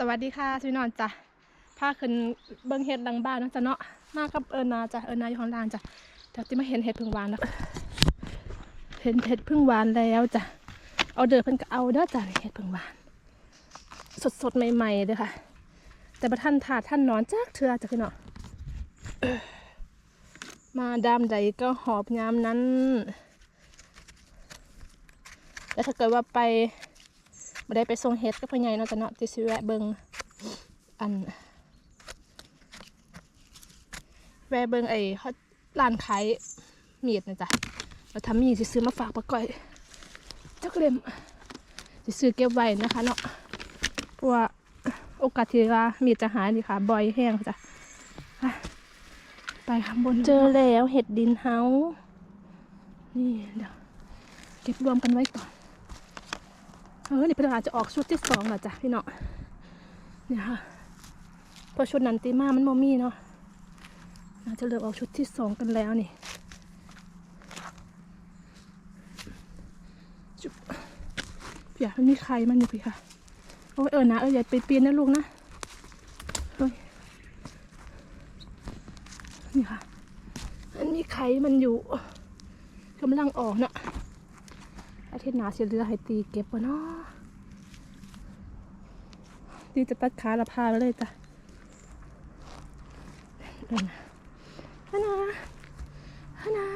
สวัสดีค่ะพี่นอนจ้ะพาขึ้นเบิ้งเห็ดหลังบ้านนะจ้ะเนาะมากับเอิญนาจ้ะเอิญนาอยู่ข้างล่างจ้ะเดี๋ยวที่มาเห็นเห็ดพึ่งหวานแล้วเห็นเห็ดพึ่งหวานแล้วจ้ะเอาเดือเพิ่นก็เอาเด้อจ้ะเห็ดพึ่งหวาน สดสดใหม่ๆเลยค่ะ แต่ประท่านถาดท่านนอนจักเถื่อจ้ะพี่เนาะเอ้อมาดามใดก็หอบงามนั้น แล้วถ้าเกิดว่าไป บ่ได้ไปส่งเฮ็ดกับพ่อใหญ่เนาะจ้ะเนาะที่สิแวะเบิ่งอัน แวะเบิ่งไอ้เขาร้านขายมีดนะจ๊ะเราทำมีดสิซื้อมาฝากป้าก้อยจักเล่มสิซื้อเก็บไว้นะคะเนาะเพราะว่าโอกาสที่ว่ามีดจะหายนี่ค่ะบ่อยแห้งจ้ะไปไปข้างบนเจอแล้วเห็ดดินเฮานี่เดี๋ยวเก็บรวมกันไว้ก่อน เออนี่เป็นอาจจะออกชุดที่สองและจ้ะพี่เนาะเนี่ยค่ะพอชุดนันตีมามันโมมี่เนาะน่าจะเลือกออกชุดที่สองกันแล้วนี่จุ๊บพี่อะมันมีใครมันอยู่พี่ค่ะโอ้ยเออนะเอออย่าไปปีนนะลูกนะเฮ้ยนี่ค่ะอันนี้ไข่มันอยู่กำลังออกเนาะ อาทิตย์หน้าสิเรือให้ตีเก็บวะเนาะตีจะตัดขาละพาไปเลยจ้ะเดินฮานาฮานา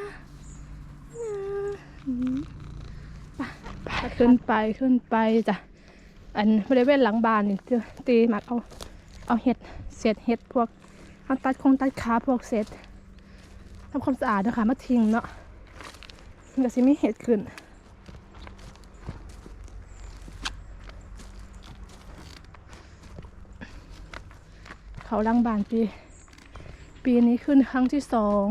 ฮานาไปไปขึ้นไปขึ้นไปจ้ะ อันบริเวณหลังบ้านนี่ตีตีมักเอา เอาเห็ดเศษเห็ดพวกเอาตัดคงตัดขาพวกเศษทำความสะอาดนะคะมาทิ้งเนาะมันก็สิไม่เห็ดขึ้น เขาลังบานปี ปีนี้ขึ้นครั้งที่สอง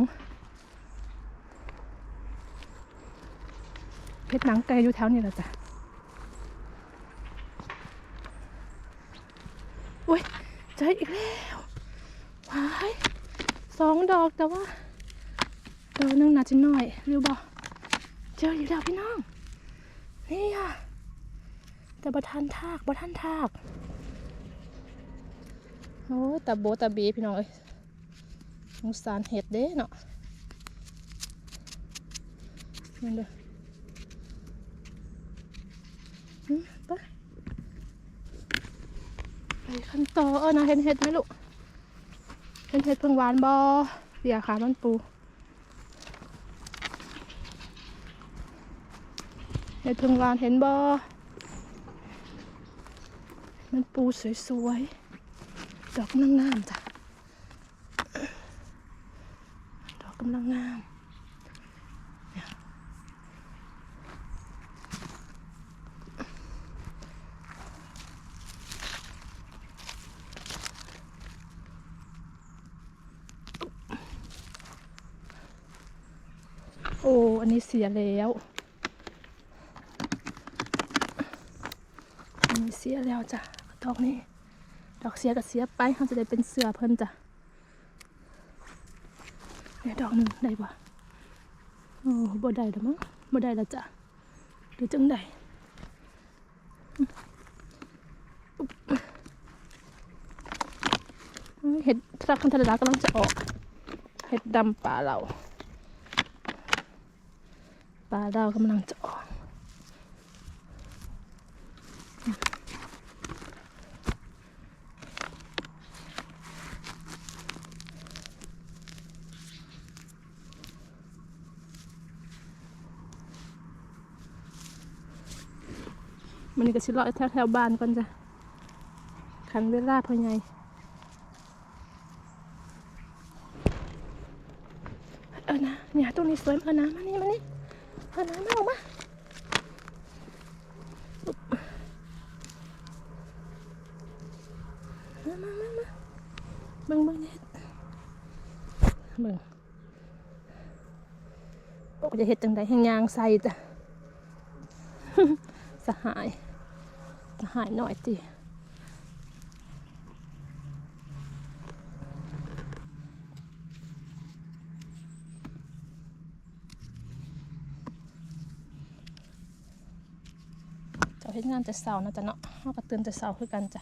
เพชรหนังไก่อยู่แถวนี้แหละจ้ะอุ้ยเจออีกแล้ววายสองดอกแต่ว่าดอกนึงน่าจะน้อยรือบ่เจออีกแล้วพี่น้อง นี่อะแต่บ่ทันทากบ่ทันทาก โอ้ยตาโบตาบีพี่น้องเอ้ยสงสารเห็ดเด้เนาะนั่นเด้อหึไปไปขั้นต่อเออนะเห็นเห็ดไหมลูกเห็นเห็ดเพิ่งหวานบอเดี๋ยวขามันปูเห็ดเพิ่งหวานเห็นบอมันปูสวยๆ ดอกกำลังงามจ้ะ ดอกกำลังงามโอ้ อันนี้เสียแล้ว อันนี้เสียแล้วจ้ะดอกนี้ ดอกเสียก็เสียไปเขาจะได้เป็นเสือเพิ่นจ้ะเนี่ยดอกหนึ่งได้ปะโอ้บ่ได้แล้วมั้งบ่ได้แล้วจ้ะหรือจังใดอืมเห็ดทักคันธรรมดากำลังจะออก เห็ดดำป่าเราป่าเรากำลังจะออก มันก็ชิเลาะแถวแถวบ้านก่อนจ้ะขันเวลาพอไงเออนะเนี่ยตรงนี้สวยเออนะมานี่มานี่เออนะมาออกมามามามามาเบิ่งเบิ่งเฮ็ดเบิ่งโอ้จะเฮ็ดจังใดแห่งยางใส่จ้ะสหาย หายหน่อยสิเจ้าเฮ็ดงานแต่เสาร์นะจะเนาะเฮากระตื่นแต่เสาร์คือกันจ้ะ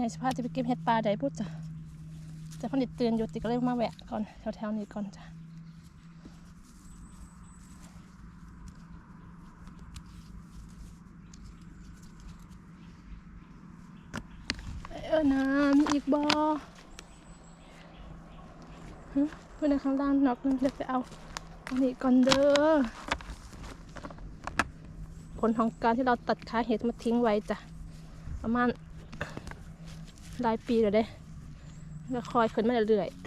ยายสภาพจะไปเก็บเห็ดปลาได้พูดจ้ะจะพอดีเตือนอยู่ติก็เลยมาแวะก่อนแถวๆนี้ก่อนจ้ะ มีอีกบอฮะเพื่อนในข้างล่างนอกนึงเดี๋ยวไปเอาอันนี้ก่อนเด้อผลของการที่เราตัดขาเห็ดมาทิ้งไว้จ้ะประมาณหลายปีเลยเด้ก็คอยขึ้นมาเรื่อยๆ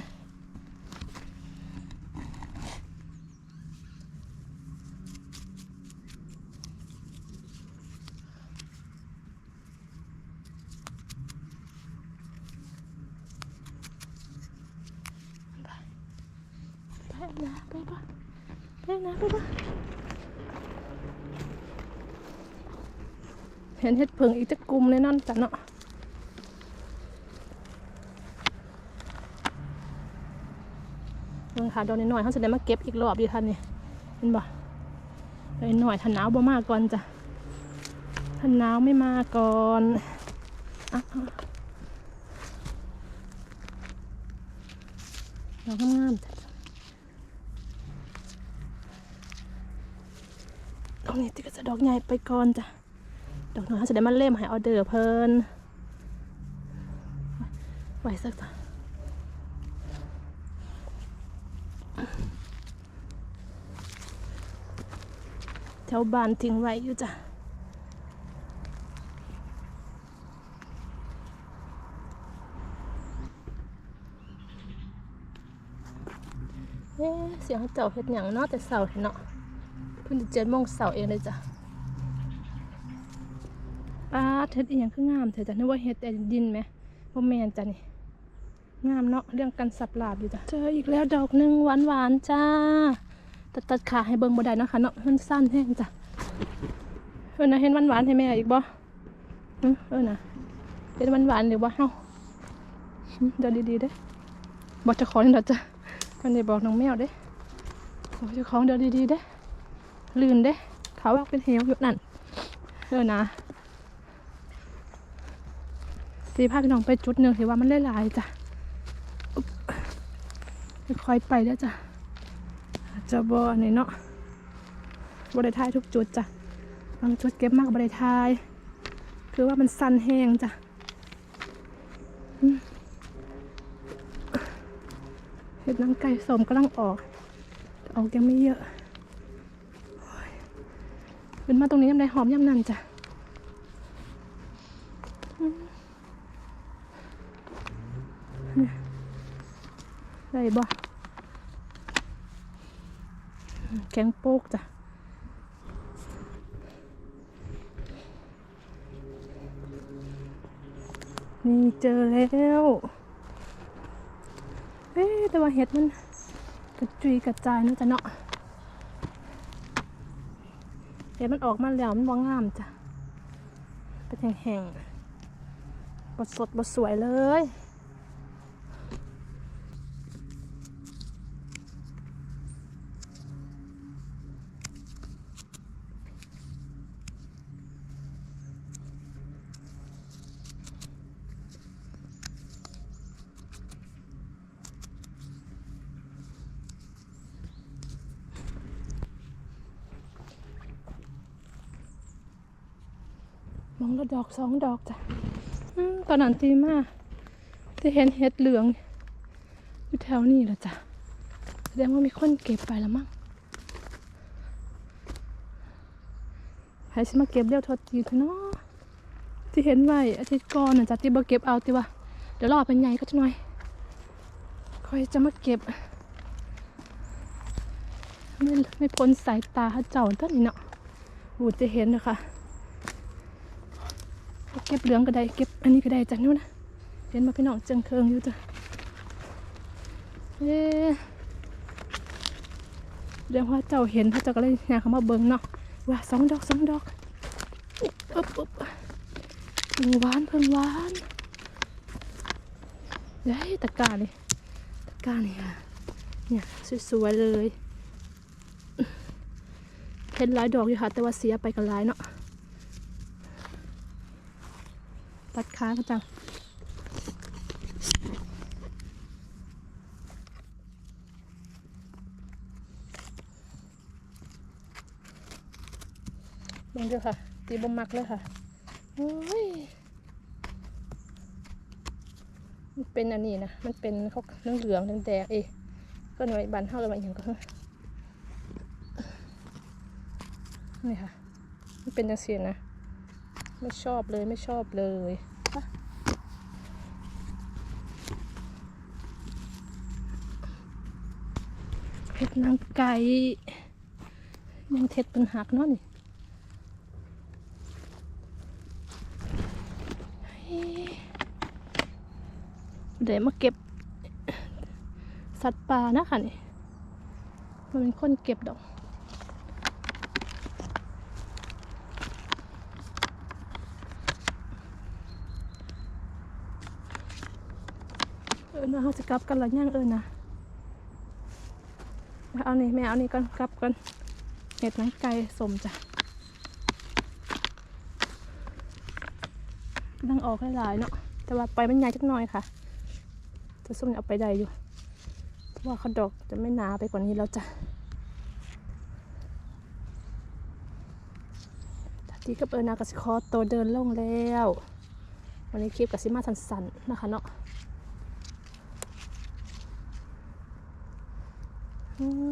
ไปไปนะไปปะไปนะไปปะ เห็นเห็ดเพิงอีกจะกลุ่มเลยนั่นจ้ะเนาะเบิ่งค่ะดอกน้อยๆเขาจะได้มาเก็บอีกรอบดีท่านนี่เห็นบ่ดอกน้อยๆถ้าหนาวบ่มาก่อนจ้ะถ้าหนาวไม่มาก่อนอะดอกงามๆจ้ะดอกนี้ติก็จะดอกใหญ่ไปก่อนจ้ะ ดอกน้อยเขาจะได้มาเล่มให้ออเดอร์เพิ่นไว้สักจ้ะแถวบ้านทิ้งไว้อยู่จ้ะเอ๊ะเสียงเจ้าเฮ็ดหยังเนาะแต่เสาเห็นเนาะเพิ่นจะเจ็ดโมงเสาเองเลยจ้ะ ป้าเฮ็ดอีหยังคืองามเถอจ้ะนึกว่าเฮ็ดแต่ดินไหมบ่แม่นจ้ะนี่งามเนาะเรื่องการสับหลาบอยู่จ้ะเจออีกแล้วดอกหนึ่งหวานหวานๆจ้าตัดตัดขาให้เบิ่งบ่ได้เนาะค่ะเนาะมันสั้นแห้งจ้ะเออนะเห็นหวานหวานให้แม่อีกบ่เออนะเห็นหวานหวานๆหรือว่าเฮาเดี๋ยวดีๆเด้บอกจ้าของนี่เด้อจ้ะมันได้บอกน้องแมวเด้บอกจ้าของเดี๋ยวดีๆเด้ลื่นเด้เขาว่าเป็นเหวอยู่นั่นเออนะ สีพาพี่น้องไปจุดหนึ่งที่ว่ามันหลายจ้ะค่อยไปเด้อจ้ะจะบอนี่เนาะบริทายทุกจุดจ้ะบางจุดเก็บมากบริทาย คือว่ามันสั้นแห้งจ้ะเห็ดนางไก่สมกำลังออก ออกยังไม่เยอะโอ้ยเป็นมาตรงนี้ยำไรหอมยำนันจ้ะอืมเนี่ย ได้บ่แกงโป๊กจ้ะนี่เจอแล้วเอ๊แต่ว่าเห็ดมันกระจุยกระจายนะจ้ะเนาะเห็ดมันออกมาแล้วมันว่างามจ้ะเป็นแห้งๆบดสดบดสวยเลย มองละดอกสองดอกจ้ะตอนนั้นตีมาที่เห็นเห็ดเหลือง อยู่แถวนี้แหละจ้ะแสดงว่ามีคนเก็บไปแล้วมั้งใครสิมาเก็บเรียวโทษทีเถอะเนาะที่เห็นไว้อาทิตย์ก่อนน่ะจ้ะที่บ่เก็บเอาที่ว่าเดี๋ยวรอเป็นใหญ่ก็จะหน่อยคอยจะมาเก็บ ไม่ไม่พ้นสายตาเขาเจ้าต้นนี้เนาะบูดจะเห็นนะคะ ก็บเหลืองก็ได้เก็บอันนี้ก็ได้จากนู้นนะเห็นมาพี่น้องเจิงเคิงอยู่จ้ะเอ๊ะเรื่องว่าเจ้าเห็นพระเจ้าก็เลยอยาเขามาเบิ่งเนาะว่าสองดอกสองดอกอุ๊บอุ๊บเพิ่งหวานเพิ่งหวานเด้ยตะกร้านี่ตะกร้านี่ค่ะเนี่ยสวยๆเลยเห็นหลายดอกอยู่ค่ะแต่ว่าเสียไปกันหลายเนาะ ค้าระจำบังเดียค่ะ ตีบมักเลยค่ะโอ้ยมันเป็นอันนี้นะ มันเป็นเขาเนื้อเหลืองๆแดงๆเอ๊ก็หน่วยบันเท่าเลยมัอย่างก็เนี่ค่ะ มันเป็นจังสียนะ ไม่ชอบเลยไม่ชอบเลย นางไก่ยังเท็ดเป็นหักเนาะนี่เดี๋ยวมาเก็บ สัตว์ป่านะคะนี่มันเป็นคนเก็บดอกเออนะเขาจะกลับกันหรือยังเออนะ เอานี่แม่เอานี่ก่อนกลับกันเห็ดหนังไก่สมจ้ะนั่งออกหลายๆเนาะแต่ว่าไปมันใหญ่จักหน่อยค่ะจะส้มเอาไปได้อยู่เพราะว่าเขาดอกจะไม่หนาไปกว่านี้แล้วจ้ะทีกับเออนากสิคอโตวเดินลงแล้ว วันนี้คลิปกับซิมาสันๆนะคะเนาะ ม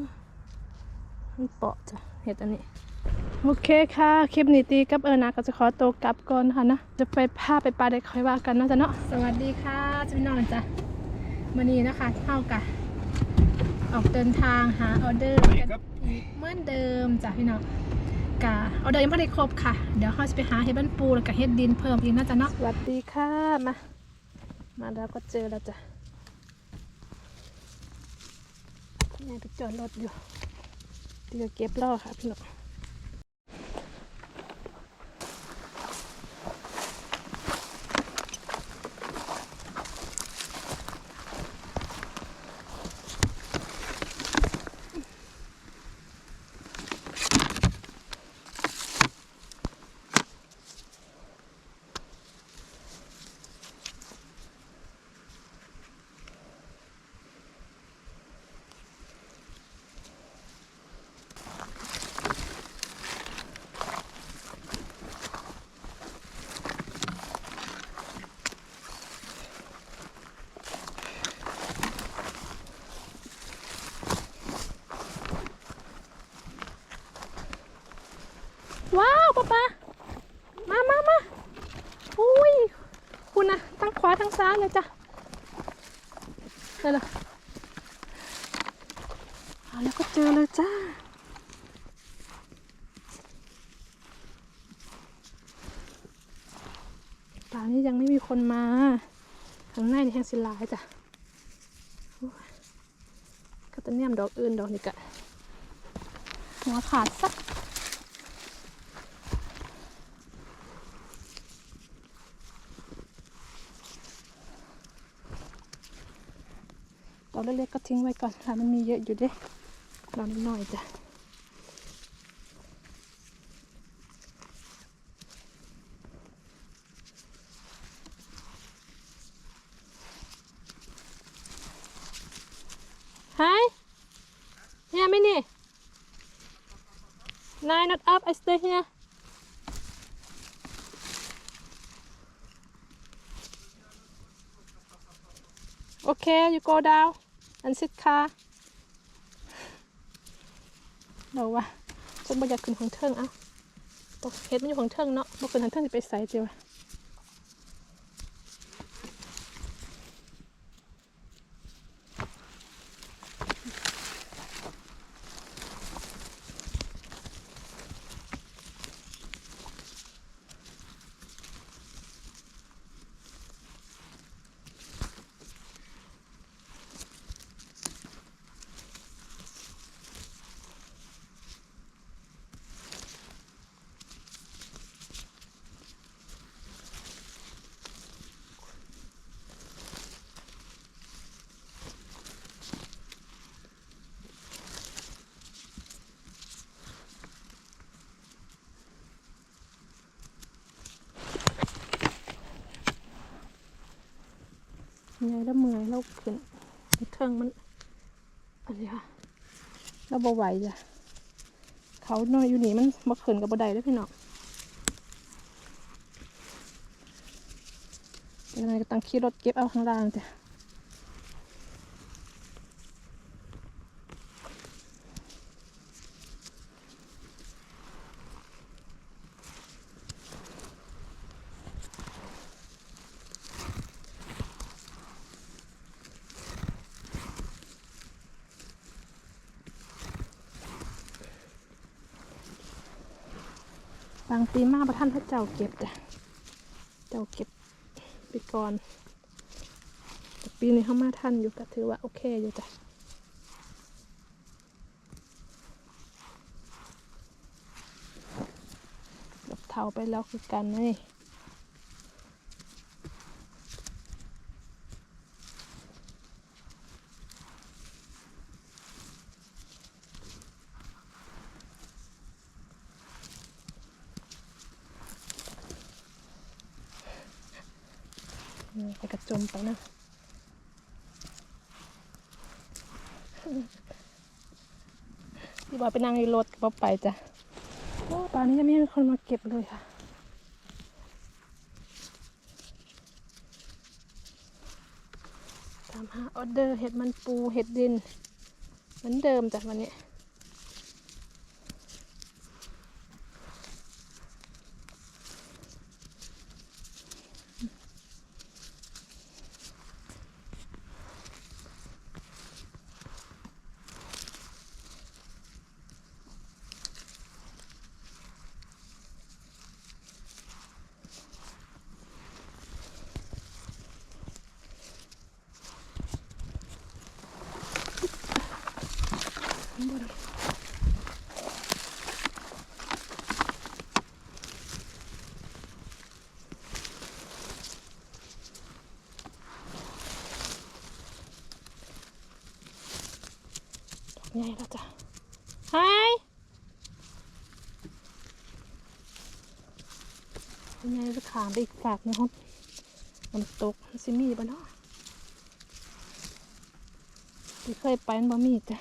มันเปาะจ้ะเห็ดอันนี้ โอเคค่ะ คลิปนี้ตีกับเออนะก็จะขอตัวกลับก่อนค่ะนะ จะไปพาไปปลาได้ค่อยว่ากันเนาะจ้ะเนาะ สวัสดีค่ะจ้าพี่น้องจ้ะวันนี้นะคะเท่ากับออกเดินทางหาออเดอร์กันอีกเหมือนเดิมจ้ะพี่น้องกะออเดอร์ยังไม่ได้ครบค่ะ เดี๋ยวเขาจะไปหาเห็ดบ้านปูแล้วก็เห็ดดินเพิ่มอีกนะจ๊ะเนาะสวัสดีค่ะมา มาแล้วก็เจอแล้วจ้ะ ยังจอดรถอยู่เดี๋ยวเก็บล่อค่ะพี่หนุ่งาวป๊าป๊ามามามาอุ้ย คุณนะทั้งขวาทั้ง ซ้ายเลยจ้ะเลยเลยเอแล้วก็เจอเลยจ้าป่านนี้ยังไม่มีคนมาข้างในนี่แห้งสิลายจ้ะก็จะเนี่ยมดอกอื่นดอกนี่กะหัวขาดสัก ดอก เล็กๆก็ทิ้งไว้ก่อนค่ะ มันมีเยอะอยู่ด้วยเรานิดหน่อยจ้ะหายเฮียไม่นี่ Nine not up I stay เฮ้ยโอเค you go down อันสิค่ะเราว่าฉันบ่อยากขึ้นของเทิงเอ้าตกเฮ็ดมันอยู่ของเทิงเนาะบ่ขึ้นของเทิงสิไปใส่เจีวะ ใหญ่แล้วเมื่อยแล้วขึ้นเทิงมันอะไรค่ะแล้วบาไหวจ้ะเขาน้อยอยู่นี่มันมาขึ้นกับบไดได้พี่น้องเป็ไงก็ต้องขี่รถเก็บเอาข้างล่างจ้ะ ปีมาประท่านพระเจ้าเก็บจ้ะเจ้าเก็บไปก่อนปีนี้เขามาท่านอยู่ก็ถือว่าโอเคอยู่จ้ะกับเท่าไปแล้วคือกันนี่ ไปกระจมไปนะพี่บอยไปนั่งในรถก็ไปจ้ะโอ้ตอนนี้ยังไม่มีคนมาเก็บเลยค่ะตามหาออเดอร์เห็ดมันปูเห็ดดิน เหมือนเดิมจ้ะวันนี้ ใหญ่แล้วจ้ะไฮยังไงจะขามไปอีกฝากหนะครับมันตกซิมีบ่เนาะที่เคยไปมันบ่มีจ้ะ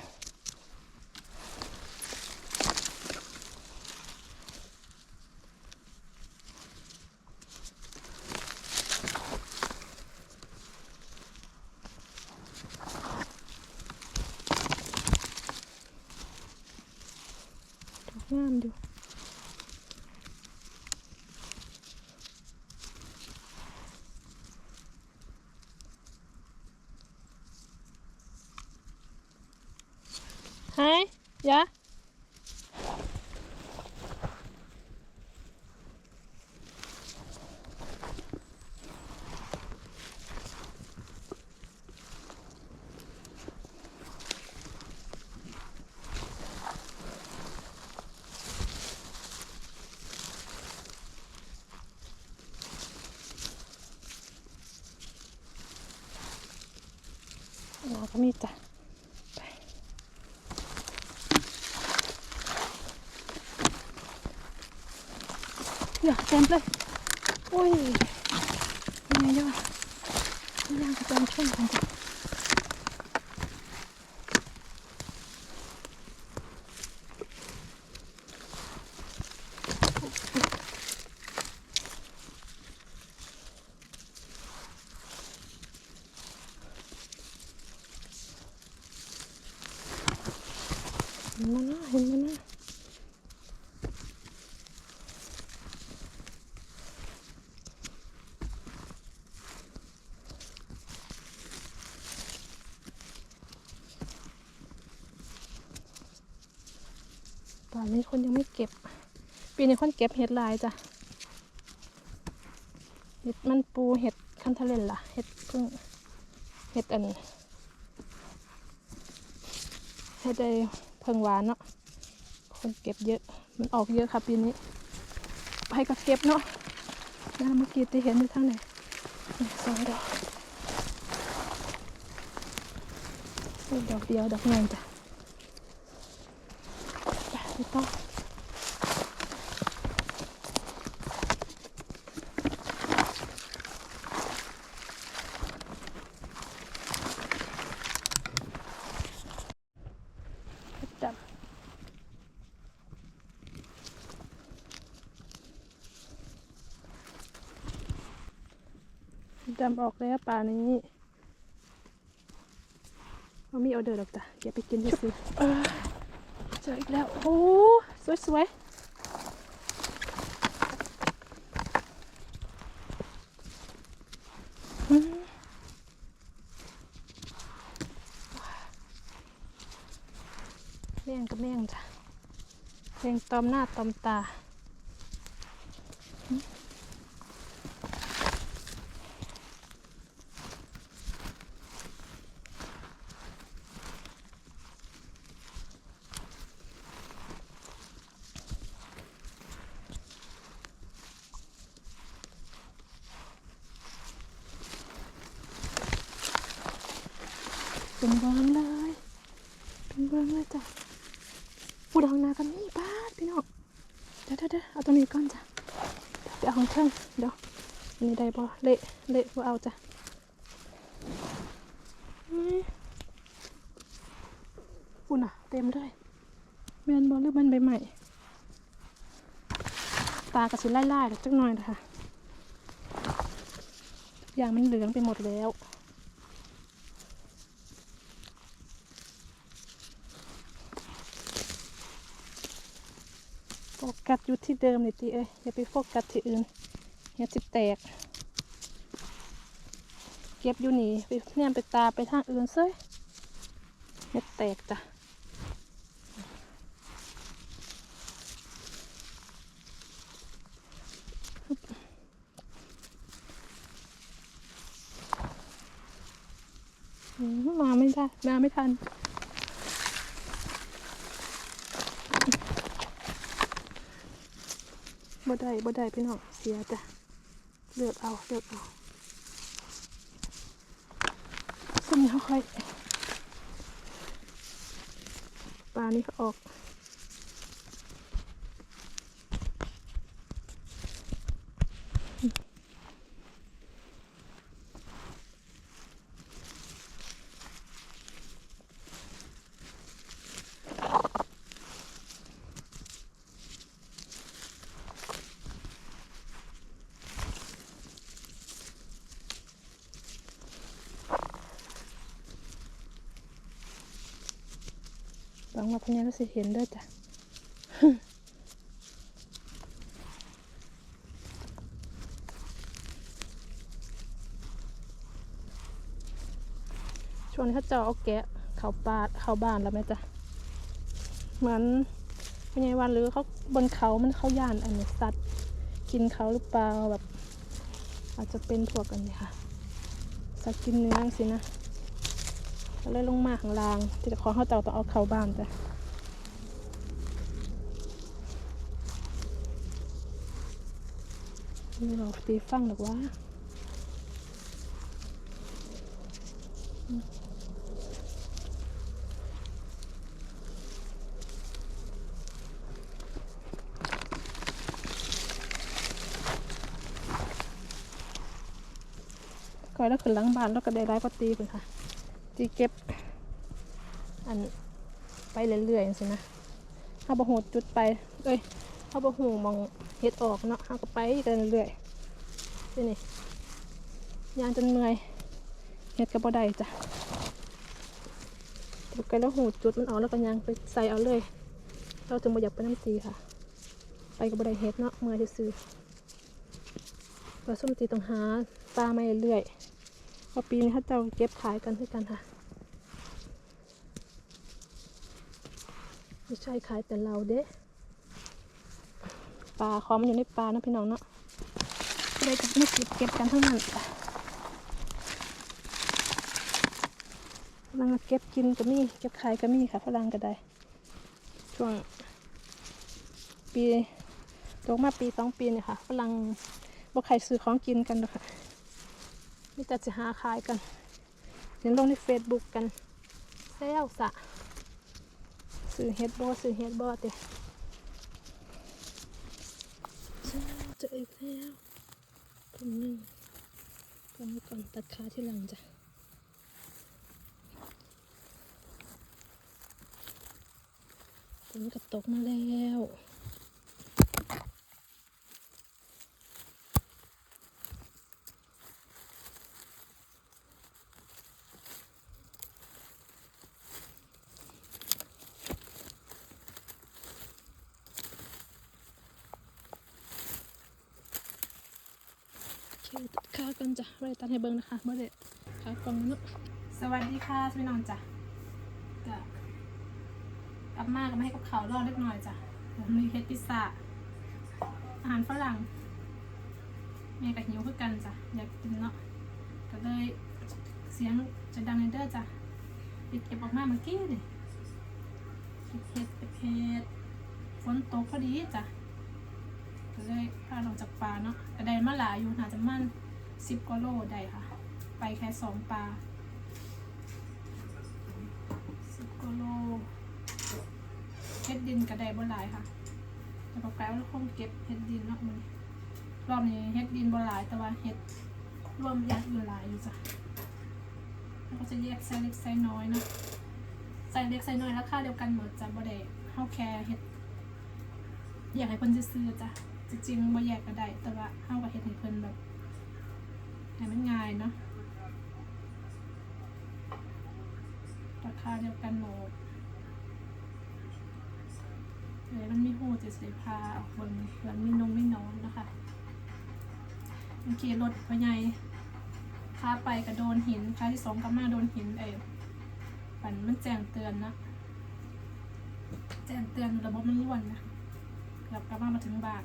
ดอก งามอยู่ไฮยะเราก็มีจ้ะไปอย่าเต็มเลยโอ้ยยังไงดีวะย่างกระจองช่วยกันจ้ะเห็นมันนะเห็นมันนะตอนนี้คนยังไม่เก็บ ปี นี้คนเก็บเห็ดลายจ้ะเห็ดมันปูเห็ดคันทะเลนล่ะเห็ดพึ่งเห็ดอันเห็ดได้เพิ่งหวานเนาะคนเก็บเยอะมันออกเยอะค่ะปีนี้ไปก็เก็บเนาะแล้วเมื่อกี้ที่เห็นอยู่ทางไหนนี่สองดอกดอกเดียวดอกงินจ้ะไปไม่ต้อ ดำออกแล้วป่านี้เรามีออเดอร์หรอกจ้ะเก็บไปกินด้วยสิเออเจออีกแล้ว โอ้สวยสวยๆอืมแม่งกับแม่งจ้ะแม่งตอมหน้าตอมตา เป็นเบิงเลย เป็นเบิงเลยจ้ะปูดังนากันนี่ป้าดพี่น้องเดี๋ยวเดี๋ยวเดี๋ยวเอาตัวนี้ก่อนจ้ะเดี๋ยวเอาของเทิงเดี๋ยวอันนี้ได้ บ่เละเละบ่เอาจ้ะอืมปูน่ะ เต็มเลยแมนบอลหรือมันใบใหม่ ตากระสิไล่ๆจักหน่อยนะคะอย่างมันเหลืองไปหมดแล้วโฟกัสอยู่ที่เดิมเลยตีเอ้ยอย่าไปโฟกัสที่อื่นอย่าจิแตก เก็บอยู่นี่ไปเนี่ยไปตาไปทางอื่นเซ้ยอย่าแตกจ้ะมมาไม่ได้มาไม่ทันบ่ได้บ่ได้พี่น้องเสียจ้ะเลือกเอาเลือกเอาส้ม นี่เขาค่อยปลานี่เขาออก หวังว่าพญาก็สิเห็นด้วยจ้ะชวนเขาเจ้าเอาแกะเขาปาดเขาบ้านแล้วไหมจ๊ะเหมือนพญาวันหรือเขาบนเขามันเขาย่านอันนี้สัตว์กินเขาหรือเปล่าแบบ อาจจะเป็นพวกอันนี้ค่ะสัตว์กินเนื้อสินะ เลยลงมาข้างล่างที่จะขอเข้าเจ้าต้องเอาเข้าบ้านจ้ะนี่เราตีฟังหรือว่าก่อยแล้วขึ้นหลังบ้านแล้วก็ได้ร้ายก็ตีไปค่ะ ตีเก็บ อันไปเรื่อยๆสินะเอาบะหูจุดไปเอ้ยเอาบะหูมองเฮ็ดออกเนาะเอาก็ไปกันเรื่อยๆนี่นี่ยางจนเมื่อยเฮ็ดกับบ่ได้จ้ะจุดกันแล้วหูจุดมันออกแล้วก็ยางไปใส่เอาเลย เราถึงบ่อยากไปน้ำตีค่ะ ไปกับบ่ได้เฮ็ดเนาะเมื่อยซื่อๆว่าส้มตีต้องหาปลามาเรื่อยๆ พอปีนี้เขาจ้าเก็บขายกันคือกันค่ะไม่ใช่ขายแต่เราเด้ปลาคอมันอยู่ในปลานะพี่น้องเนาะก็เลยจะไม่เก็บเก็บกันเทั้งนั้นจ้ะฝรั่งเก็บกินก็มีเก็บขายก็มีค่ะฝรั่งก็ได้ ช่วง ปีตกมาปีสองปีเนี่ยค่ะฝรั่งบ่ใครซื้อของกินกันหรอกค่ะ มีแต่จะหาขายกันเห็นลงในเฟซบุ๊กกันเซลสะซื้อเฮดบอซื้อเฮดบอเตะเจออีกแล้วตัวหนึ่งตัวนี้ก่อนตัดขาที่หลังจ้ะตัวนี้กับตกมาแล้ว เลยตัดขาก่อนจ้ะ ไว้ตัดให้เบิ่งนะคะเมื่อเด็ขากล่องเนาะสวัสดีค่ะพี่น้องจ้ะก็กลับมาก็มาให้กับเขาวรอดเล็กน้อยจ้ะมีเฮ็ดพิซซ่าอาหารฝรั่งแม่กับหิวคือกันจ้ะอยากกินเนาะก็เลยเสียงจะดังในเด้อจ้ะปิดเก็บออกมาเมื่อกี้เลยเก็บเห็ดเก็บเห็ดฝนตกพอดีจ้ะก็เลยพาลงจากปลาเนาะแต่ได้มาหลายอยู่น่าจะมั่น สิบกว่าโลได้ค่ะ ไปแค่สองปลาสิบกว่าโลเฮ็ดดินก็ได้บ่หลายค่ะ แต่ก็แปลว่าคงเก็บเฮ็ดดินเนาะมันรอบนี้เฮ็ดดินบ่หลายแต่ว่าเฮ็ดรวมยัดอยู่หลายอยู่จ้ะแล้วก็จะแยกไซส์เล็กไซส์น้อยเนาะไซส์เล็กไซส์น้อยราคาเดียวกันหมดจ้ะบ่ได้เฮาแค่เฮ็ดอยากให้เพิ่นซื้อจ้ะจริงๆบ่แยกก็ได้ แต่ว่าเฮาก็เฮ็ดให้เพิ่นแบบ ให้มันง่ายเนาะราคาเดียวกันหมดเลยมันมีหูจะใส่ผ้าออกบนเพื่อนมีนงมีน้องนะคะเมื่อกี้รถพ่อใหญ่พาไปก็โดนหินพาที่สองก็มาโดนหินไอ้ฝันมันแจ้งเตือนนะแจ้งเตือนระบบมันร่วนนะกลับกลับมามาถึงบ้าน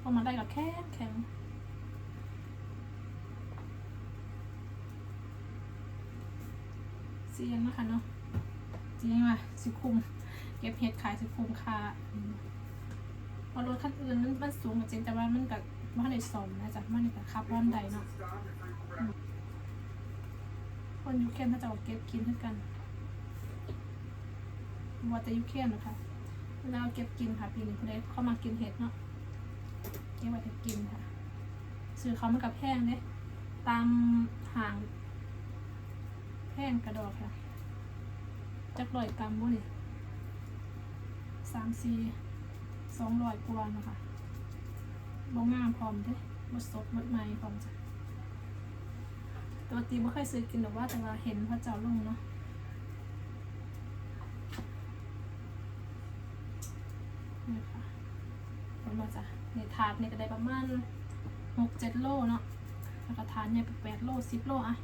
พอมาได้กับแข็งแข็ง เสียงนะคะเนาะจริงว่ะสิคุม เก็บเห็ดขายสิคุมค่าอืมเพอรถคันอื่นมันมันสูงจริงแต่ว่ามันกับมันได้สมนะจ๊ะมันกับขับร้อนใดเนาะคนยูเคนเขาจะเอาเก็บกินด้วยกันว่าแต่ยูเคนนะคะเราเก็บกินค่ะปีนี้คุณได้เข้ามากินเห็ดเนาะเก็บไว้เห็ดกินค่ะซื้อเขามากับแพงเนี่ยตามห่าง แพงกระดอกค่ะ จักร้อยกรัมบุนี่สามสี่สองร้อยกว่านะคะบ่งามพร้อมเด้บ่สดบ่ใหม่พร้อมจ้ะตัวตีบ่เคยซื้อกินหรอกว่าแต่ว่าเห็นพระเจ้าลงเนาะนี่ค่ะผลมาจ้ะในถาดนี่ก็ได้ประมาณหกเจ็ดโลเนาะแล้วก็ถาดเนี่ยแปดโลสิบโลอะ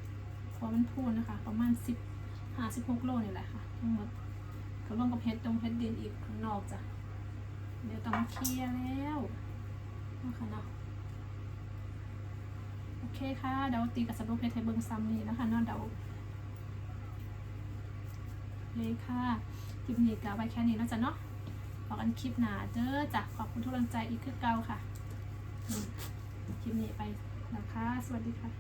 พราะมันพูนนะคะ ประมาณสิบห้าสิบหกโลนี่แหละค่ะทั้งหมดก็ร่วมกับเพชรตรงเพชรดินอีกข้างนอกจ้ะเดี๋ยวต้องมาเคลียร์แล้วนะคะเนาะโอเคค่ะเดี๋ยวตีกับสรุปเพชรไทยเบิงซัมนี่นะคะเนาะเดี๋ยวเลยค่ะคลิปนี้ก็ไว้แค่นี้เนาะจ้ะเนาะพอกันคลิปหนาเด้อจ้ะขอบคุณทุกกำลังใจอีกคือเก่าค่ะคลิปนี้ไปนะคะสวัสดีค่ะ